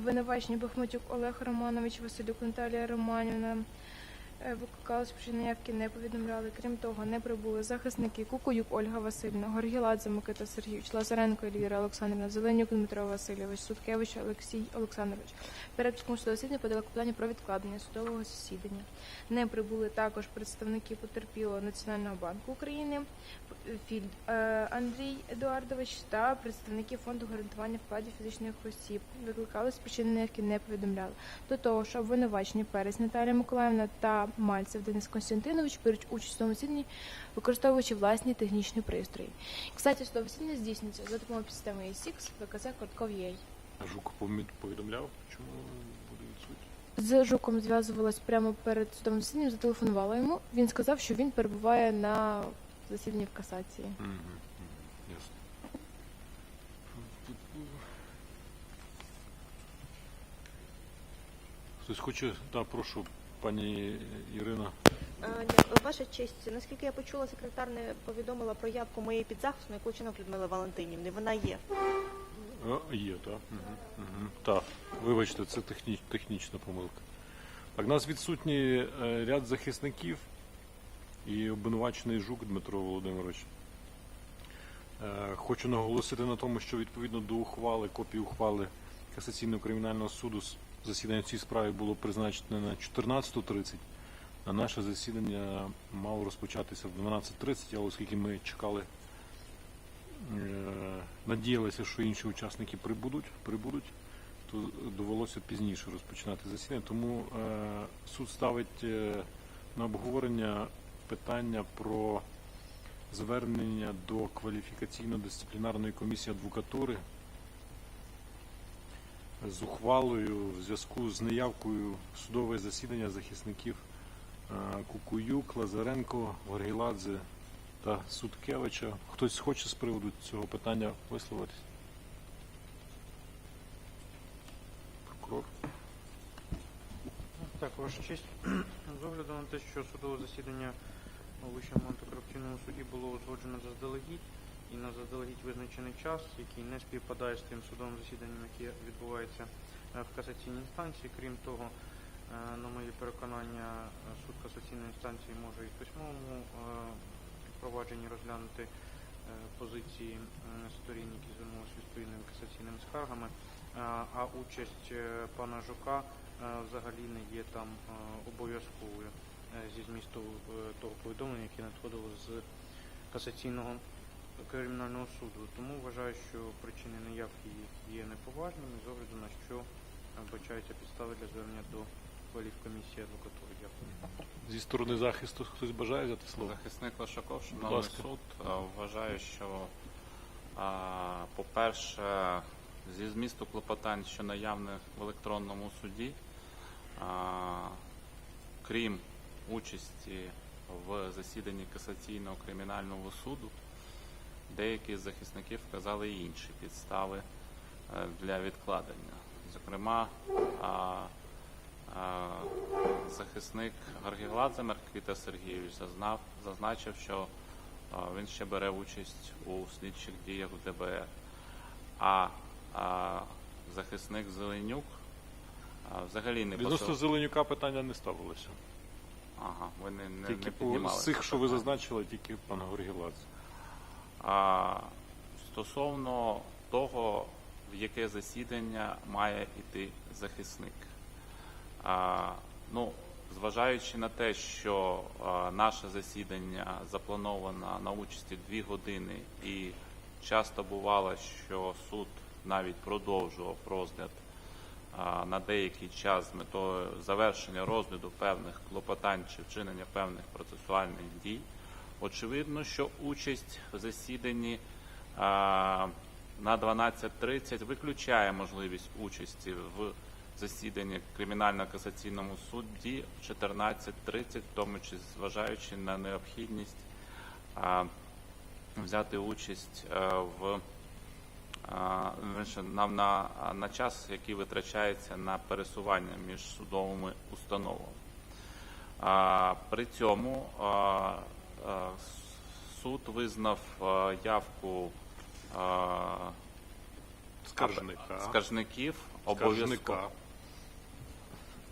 Обвинувачені Бахмутюк Олег Романович, Василюк Наталія Романівна. Е, Викликались причини явки, не повідомляли. Крім того, не прибули захисники Кукуюк Ольга Васильівна, Горгіладзе Микита Сергійович, Лазаренко Еліра Олександрівна, Зеленюк Дмитро Васильович, Суткевич Олексій Олександрович. Перед судового засідання подали клопотання про відкладення судового засідання. Не прибули також представники потерпілого Національного банку України, Фільд е, Андрій Едуардович та представники фонду гарантування вкладів фізичних осіб. Викликали причини неявки, не повідомляли. До того ж, обвинувачені Перець Наталія Миколаївна та Мальцев Денис Константинович беруть участь у цьому засіданні, використовуючи власні технічні пристрої. Кстати, судове засідання здійснюється за допомогою системи ASICS, ВКЗ Кортков ЄЙ. Жук повідомляв, чому буде відсутній. З Жуком зв'язувалась прямо перед судовим засіданням, зателефонувала йому. Він сказав, що він перебуває на засіданні в касації. Ясно. Хтось хоче, так, прошу, пані Ірина. Е. Ваша честь, наскільки я почула, секретар не повідомила про явку моєї підзахисної Клочинок Людмили Валентинівни. Вона є. А, є, так. Угу. Угу. Так, вибачте, це техні... технічна помилка. Так, у нас відсутні е, ряд захисників і обвинувачений жук Дмитро Володимирович. Е, Хочу наголосити на тому, що відповідно до ухвали, копії ухвали Касаційного кримінального суду засідання в цій справі було призначене на 14.30, а наше засідання мало розпочатися в 12.30, але оскільки ми чекали Е, надіялися, що інші учасники прибудуть, прибудуть, то довелося пізніше розпочинати засідання. Тому е, суд ставить е, на обговорення питання про звернення до кваліфікаційно-дисциплінарної комісії адвокатури з ухвалою в зв'язку з неявкою судове засідання захисників е, Кукуюк, Лазаренко, Горгіладзе та Суткевича. Хтось хоче з приводу цього питання висловитись? Прокурор. Так, ваша честь. З огляду на те, що судове засідання у Вищому антикорупційному суді було узгоджено заздалегідь і на заздалегідь визначений час, який не співпадає з тим судовим засіданням, яке відбувається е, в касаційній інстанції. Крім того, е, на моє переконання, е, суд касаційної інстанції може і в письмовому е, провадженні розглянути е, позиції сторін, які звернулися відповідними касаційними скаргами. Е, А участь е, пана Жука е, взагалі не є там е, обов'язковою е, зі змісту е, того повідомлення, яке надходило з касаційного кримінального суду. Тому вважаю, що причини неявки їх є неповажними, з огляду на що вбачаються підстави для звернення до комісії адвокатури. Дякую. Зі сторони захисту хтось бажає взяти слово? Захисник Лошаков, Будь шановний суд, вважаю, що, по-перше, зі змісту клопотань, що наявне в електронному суді, крім участі в засіданні касаційного кримінального суду, деякі з захисників вказали і інші підстави е, для відкладення. Зокрема, захисник Гаргіладзе Мерквіта Сергійович зазнав, зазначив, що він ще бере участь у слідчих діях в ДБР. А, захисник Зеленюк взагалі не Відносно посил- Зеленюка питання не ставилося. Ага, ви не, не, Тільки не піднімали. з цих, що ви зазначили, тільки пан Горгіладзе. А стосовно того, в яке засідання має йти захисник. А, ну, зважаючи на те, що а, наше засідання заплановано на участі дві години, і часто бувало, що суд навіть продовжував розгляд а, на деякий час з метою завершення розгляду певних клопотань чи вчинення певних процесуальних дій. Очевидно, що участь в засіданні на 12.30 виключає можливість участі в засіданні кримінально-касаційному суді в 14.30, в тому числі зважаючи на необхідність взяти участь е, в на, час, який витрачається на пересування між судовими установами. При цьому суд визнав явку а, Скаржника. Скаржників обов'язково.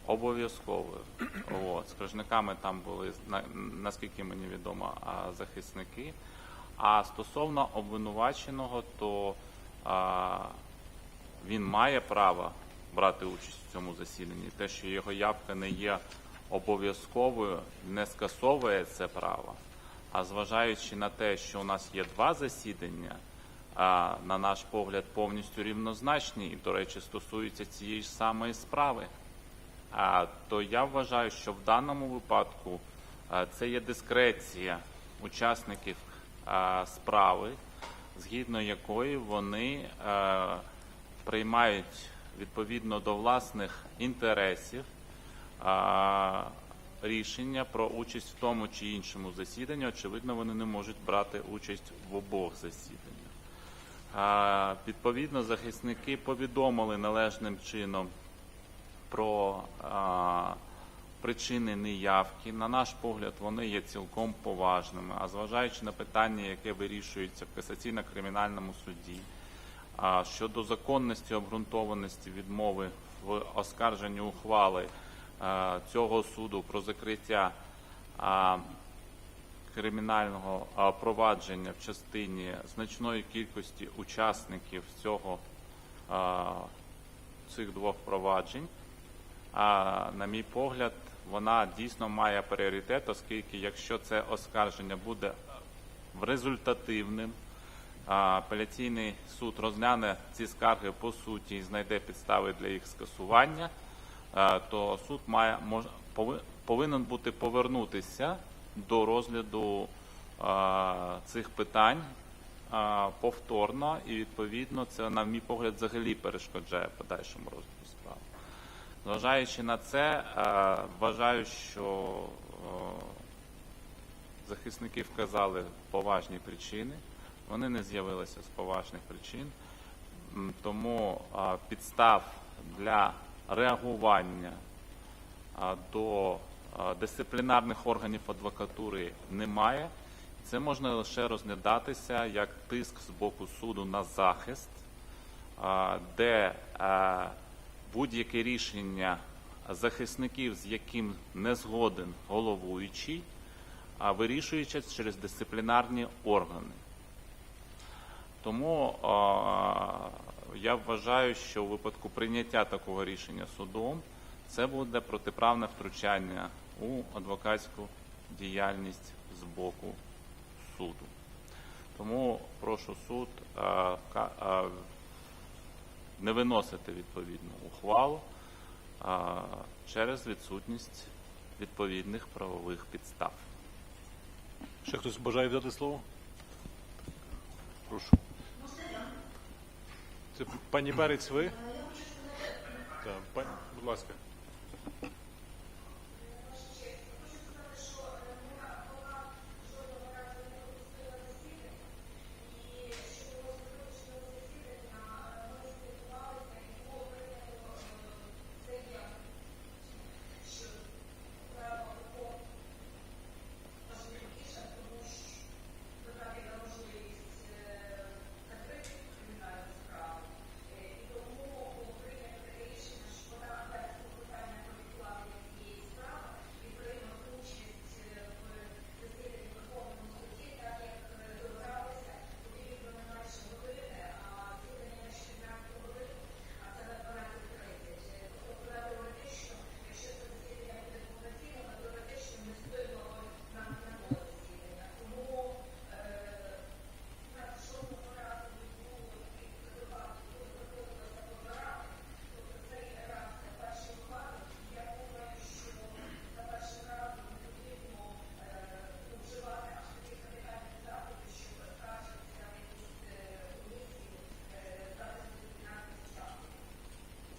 Обов'язково. От. Скаржниками там були, наскільки мені відомо, захисники. А стосовно обвинуваченого, то а, він має право брати участь у цьому засіданні. Те, що його явка не є обов'язковою, не скасовує це право. А зважаючи на те, що у нас є два засідання, на наш погляд, повністю рівнозначні, і, до речі, стосуються цієї ж самої справи, то я вважаю, що в даному випадку це є дискреція учасників справи, згідно якої вони приймають відповідно до власних інтересів рішення про участь в тому чи іншому засіданні. Очевидно, вони не можуть брати участь в обох засіданнях. Відповідно, захисники повідомили належним чином про причини неявки. На наш погляд, вони є цілком поважними. А зважаючи на питання, яке вирішується в касаційно-кримінальному суді, щодо законності обґрунтованості відмови в оскарженні ухвали цього суду про закриття кримінального провадження в частині значної кількості учасників цього цих двох проваджень. На мій погляд, вона дійсно має пріоритет, оскільки якщо це оскарження буде результативним, апеляційний суд розгляне ці скарги по суті і знайде підстави для їх скасування, то суд має мож, пови- повинен бути повернутися до розгляду а, цих питань а, повторно, і відповідно це, на мій погляд, взагалі перешкоджає подальшому розгляду справи. Зважаючи на це, е, вважаю, що е, захисники вказали поважні причини. Вони не з'явилися з поважних причин. Тому е, підстав для реагування до дисциплінарних органів адвокатури немає. Це можна лише розглядатися як тиск з боку суду на захист, де будь-яке рішення захисників, з яким не згоден головуючий, вирішується через дисциплінарні органи. Тому я вважаю, що у випадку прийняття такого рішення судом це буде протиправне втручання у адвокатську діяльність з боку суду. Тому прошу суд ка- а, не виносити відповідну ухвалу через відсутність відповідних правових підстав. Ще хтось бажає взяти слово? Прошу. Це пані Перець, ви? Так, пані, будь ласка.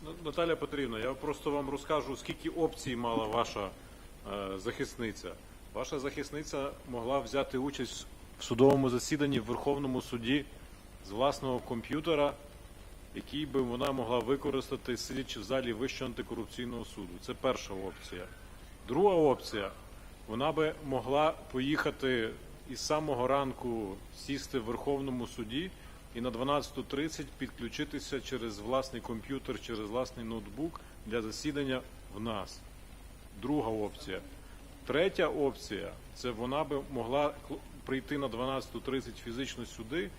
Ну, Наталя Петрівна, я просто вам розкажу, скільки опцій мала ваша е, захисниця. Ваша захисниця могла взяти участь в судовому засіданні в Верховному суді з власного комп'ютера, який би вона могла використати, сидячи в залі Вищого антикорупційного суду. Це перша опція. Друга опція, вона би могла поїхати із самого ранку сісти в Верховному суді, і на 12.30 підключитися через власний комп'ютер, через власний ноутбук для засідання в нас. Друга опція. Третя опція це вона би могла прийти на 12.30 фізично сюди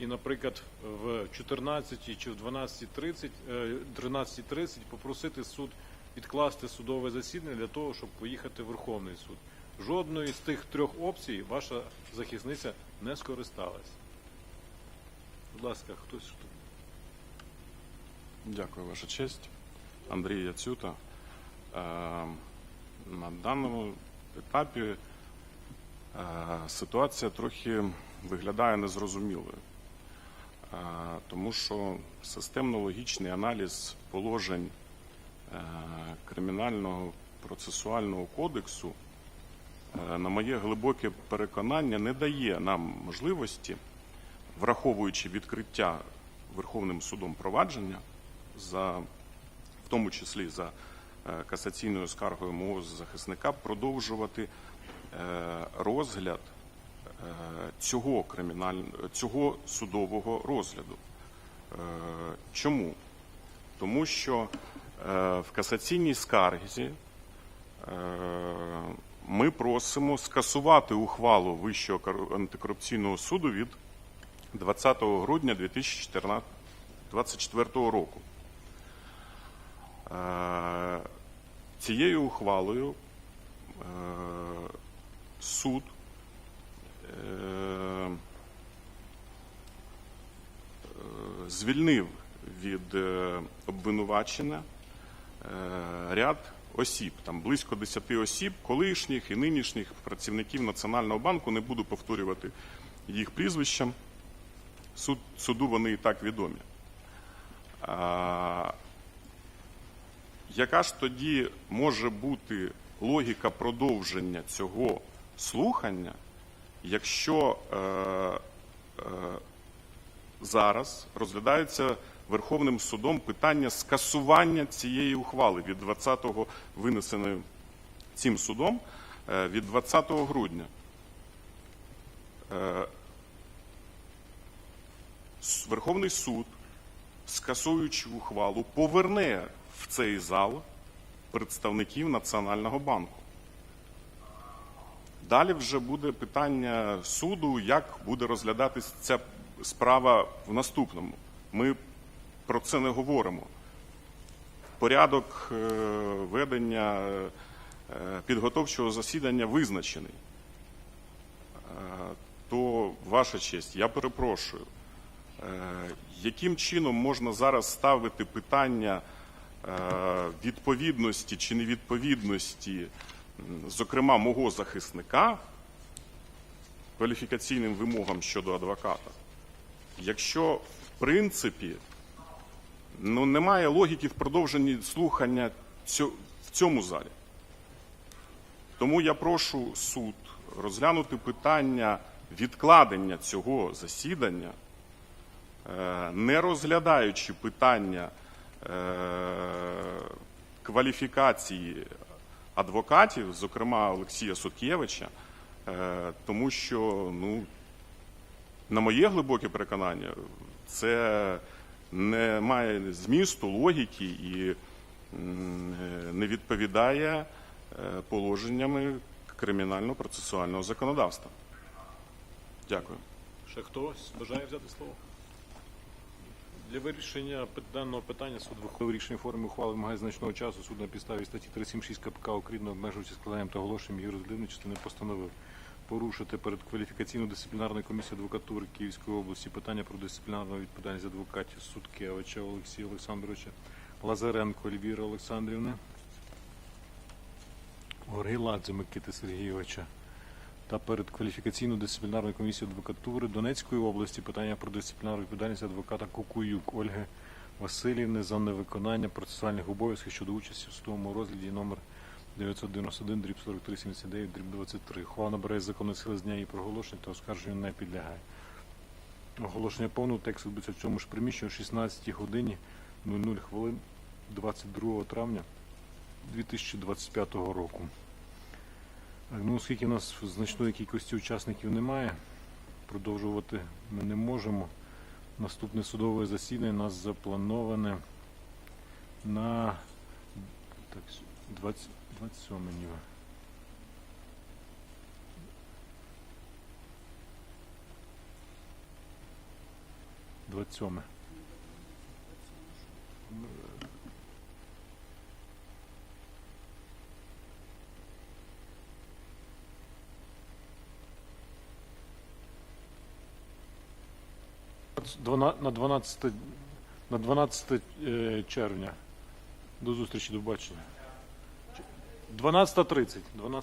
і, наприклад, в 14 чи в 12.30, е, 13.30 попросити суд відкласти судове засідання для того, щоб поїхати в Верховний суд. Жодної з тих трьох опцій ваша захисниця не скористалась. Будь ласка, хтось тут. Дякую, Ваша честь. Андрій Яцюта. Е, На даному етапі е, ситуація трохи виглядає незрозумілою, Е, тому що системно-логічний аналіз положень кримінального процесуального кодексу, на моє глибоке переконання, не дає нам можливості, враховуючи відкриття Верховним судом провадження, за, в тому числі за е, касаційною скаргою мого захисника, продовжувати е, розгляд е, цього кримінального цього судового розгляду. Чому? Тому що в касаційній скарзі ми просимо скасувати ухвалу Вищого кор- антикорупційного суду від 20 грудня 2024 року. Е, Цією ухвалою е, суд е, звільнив від обвинувачення ряд осіб, там близько 10 осіб, колишніх і нинішніх працівників Національного банку. Не буду повторювати їх прізвища. Суд, суду вони і так відомі. А, яка ж тоді може бути логіка продовження цього слухання, якщо е, е, зараз розглядається Верховним судом питання скасування цієї ухвали від 20-го винесеної цим судом е, від 20 грудня? Е, Верховний суд, скасуючи ухвалу, поверне в цей зал представників Національного банку. Далі вже буде питання суду, як буде розглядатись ця справа в наступному. Ми про це не говоримо. Порядок е, ведення е, підготовчого засідання визначений. Е, То, ваша честь, я перепрошую, яким чином можна зараз ставити питання е, відповідності чи невідповідності, зокрема, мого захисника кваліфікаційним вимогам щодо адвоката, якщо в принципі ну, немає логіки в продовженні слухання в цьому залі. Тому я прошу суд розглянути питання відкладення цього засідання, е, не розглядаючи питання е, кваліфікації адвокатів, зокрема Олексія Суткєвича, е, тому що, ну, на моє глибоке переконання, це не має змісту, логіки і е, не відповідає е, положеннями кримінально-процесуального законодавства. Дякую. Ще хтось бажає взяти слово? Для вирішення даного питання суд виховав рішення в формі ухвали вимагає значного часу. Суд на підставі статті 376 КПК України обмежуючи складанням та оголошенням. Її розглядної частини постановив. Порушити перед кваліфікаційно-дисциплінарною комісією адвокатури Київської області. Питання про дисциплінарну відповідальність адвокатів Суткевича Олексія Олександровича, Лазаренко Ельвіри Олександрівни, Горгіладзе Микити Сергійовича та перед кваліфікаційно-дисциплінарною комісією адвокатури Донецької області питання про дисциплінарну відповідальність адвоката Кукуюк Ольги Васильівни за невиконання процесуальних обов'язків щодо участі в судовому розгляді номер 991 дріб 4379 дріб 23. Ухвала набирає законної сили з дня її проголошення та оскарженню не підлягає. Оголошення повного тексту відбудеться в цьому ж приміщенні о 16 годині 00 хвилин 22 травня 2025 року. Так, ну, оскільки у нас значної кількості учасників немає, продовжувати ми не можемо. Наступне судове засідання у нас заплановане на так, 20, 27 ніби. Двадцять на 12, на 12 е, червня. До зустрічі, до побачення. 12.30. 12.30.